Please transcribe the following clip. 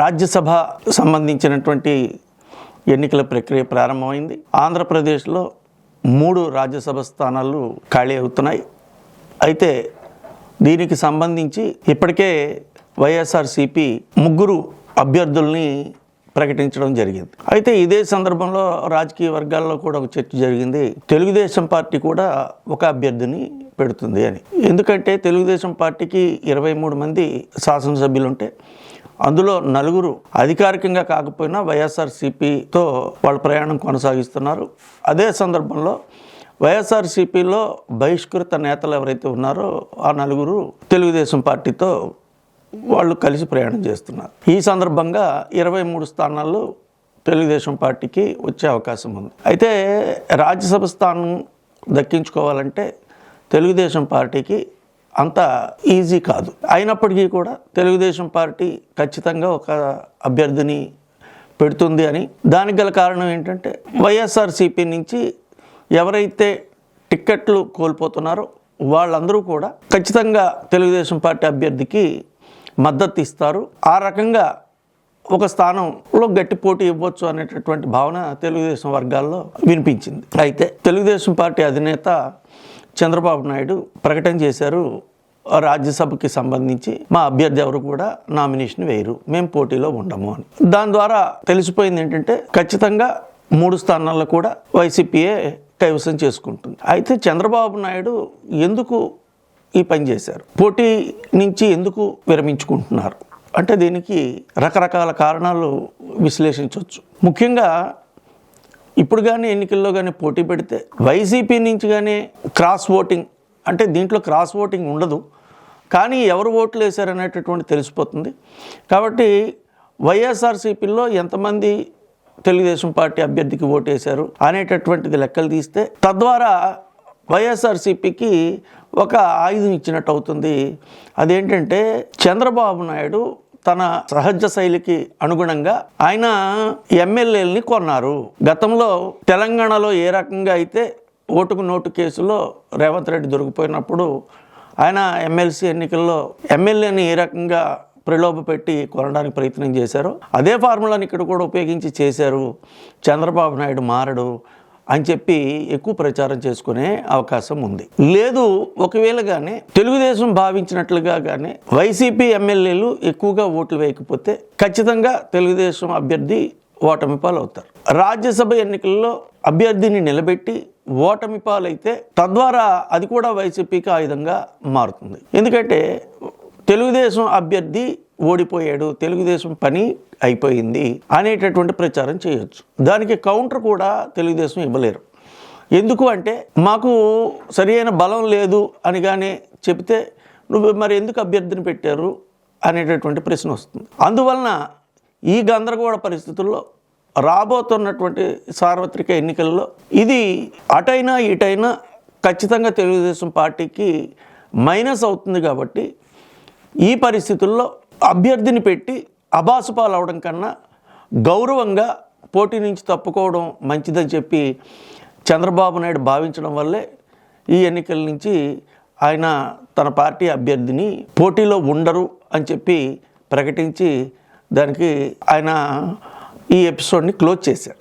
రాజ్యసభ సంబంధించినటువంటి ఎన్నికల ప్రక్రియ ప్రారంభమైంది. ఆంధ్రప్రదేశ్లో మూడు రాజ్యసభ స్థానాలు ఖాళీ అవుతున్నాయి. అయితే దీనికి సంబంధించి ఇప్పటికే వైఎస్ఆర్సిపి ముగ్గురు అభ్యర్థుల్ని ప్రకటించడం జరిగింది. అయితే ఇదే సందర్భంలో రాజకీయ వర్గాల్లో కూడా ఒక చర్చ జరిగింది. తెలుగుదేశం పార్టీ కూడా ఒక అభ్యర్థిని పెడుతుంది అని. ఎందుకంటే తెలుగుదేశం పార్టీకి ఇరవై మూడు మంది శాసనసభ్యులు ఉంటే అందులో నలుగురు అధికారికంగా కాకపోయినా వైఎస్ఆర్సీపీతో వాళ్ళ ప్రయాణం కొనసాగిస్తున్నారు. అదే సందర్భంలో వైఎస్ఆర్సీపీలో బహిష్కృత నేతలు ఎవరైతే ఉన్నారో ఆ నలుగురు తెలుగుదేశం పార్టీతో వాళ్ళు కలిసి ప్రయాణం చేస్తున్నారు. ఈ సందర్భంగా ఇరవై మూడు స్థానాల్లో తెలుగుదేశం పార్టీకి వచ్చే అవకాశం ఉంది. అయితే రాజ్యసభ స్థానం దక్కించుకోవాలంటే తెలుగుదేశం పార్టీకి అంత ఈజీ కాదు. అయినప్పటికీ కూడా తెలుగుదేశం పార్టీ ఖచ్చితంగా ఒక అభ్యర్థిని పెడుతుంది అని దానికి గల కారణం ఏంటంటే వైఎస్ఆర్సీపీ నుంచి ఎవరైతే టిక్కెట్లు కోల్పోతున్నారో వాళ్ళందరూ కూడా ఖచ్చితంగా తెలుగుదేశం పార్టీ అభ్యర్థికి మద్దతు ఇస్తారు. ఆ రకంగా ఒక స్థానంలో గట్టి పోటీ ఇవ్వచ్చు అనేటటువంటి భావన తెలుగుదేశం వర్గాల్లో వినిపించింది. అయితే తెలుగుదేశం పార్టీ అధినేత చంద్రబాబు నాయుడు ప్రకటన చేశారు. రాజ్యసభకి సంబంధించి మా అభ్యర్థి ఎవరు కూడా నామినేషన్ వేయరు. మేము పోటీలో ఉండము అని. దాని ద్వారా తెలిసిపోయింది ఏంటంటే ఖచ్చితంగా మూడు స్థానాల్లో కూడా వైసీపీఏ కైవసం చేసుకుంటుంది. అయితే చంద్రబాబు నాయుడు ఎందుకు ఈ పని చేశారు? పోటీ నుంచి ఎందుకు విరమించుకుంటున్నారు? అంటే దీనికి రకరకాల కారణాలు విశ్లేషించవచ్చు. ముఖ్యంగా ఇప్పుడు కానీ ఎన్నికల్లో కానీ పోటీ పెడితే వైసీపీ నుంచి కానీ క్రాస్ ఓటింగ్ అంటే దీంట్లో క్రాస్ ఓటింగ్ ఉండదు. కానీ ఎవరు ఓట్లు వేశారనేటటువంటి తెలిసిపోతుంది. కాబట్టి వైఎస్ఆర్సీపీలో ఎంతమంది తెలుగుదేశం పార్టీ అభ్యర్థికి ఓటు వేశారు అనేటటువంటిది లెక్కలు తీస్తే తద్వారా వైఎస్ఆర్సీపీకి ఒక ఆయుధం ఇచ్చినట్టు అవుతుంది. అదేంటంటే చంద్రబాబు నాయుడు తన సహజ శైలికి అనుగుణంగా ఆయన ఎమ్మెల్యేలని కొన్నారు. గతంలో తెలంగాణలో ఏ రకంగా అయితే ఓటుకు నోటు కేసులో రేవంత్ రెడ్డి దొరికిపోయినప్పుడు ఆయన ఎమ్మెల్సీ ఎన్నికల్లో ఎమ్మెల్యేని ఏ రకంగా ప్రలోభ పెట్టి కొనడానికి ప్రయత్నం చేశారు అదే ఫార్ములాని ఇక్కడ కూడా ఉపయోగించి చేశారు. చంద్రబాబు నాయుడు మారడు అని చెప్పి ఎక్కువ ప్రచారం చేసుకునే అవకాశం ఉంది. లేదు ఒకవేళ కానీ తెలుగుదేశం భావించినట్లుగా కానీ వైసీపీ ఎమ్మెల్యేలు ఎక్కువగా ఓట్లు వేయకపోతే ఖచ్చితంగా తెలుగుదేశం అభ్యర్థి ఓటమి పాలవుతారు. రాజ్యసభ ఎన్నికల్లో అభ్యర్థిని నిలబెట్టి ఓటమి పాలైతే తద్వారా అది కూడా వైసీపీకి ఆయుధంగా మారుతుంది. ఎందుకంటే తెలుగుదేశం అభ్యర్థి ఓడిపోయాడు తెలుగుదేశం పని అయిపోయింది అనేటటువంటి ప్రచారం చేయొచ్చు. దానికి కౌంటర్ కూడా తెలుగుదేశం ఇవ్వలేరు. ఎందుకు అంటే మాకు సరియైన బలం లేదు అని కానీ చెప్తే నువ్వు మరి ఎందుకు అభ్యర్థిని పెట్టారు అనేటటువంటి ప్రశ్న వస్తుంది. అందువలన ఈ గందరగోళ పరిస్థితుల్లో రాబోతున్నటువంటి సార్వత్రిక ఎన్నికల్లో ఇది అటైనా ఇటైనా ఖచ్చితంగా తెలుగుదేశం పార్టీకి మైనస్ అవుతుంది కాబట్టి ఈ పరిస్థితుల్లో అభ్యర్థిని పెట్టి అబాసుపాలు అవడం కన్నా గౌరవంగా పోటీ నుంచి తప్పుకోవడం మంచిదని చెప్పి చంద్రబాబు నాయుడు భావించడం వల్లే ఈ ఎన్నికల నుంచి ఆయన తన పార్టీ అభ్యర్థిని పోటీలో ఉండరు అని చెప్పి ప్రకటించి దానికి ఆయన ఈ ఎపిసోడ్ని క్లోజ్ చేశారు.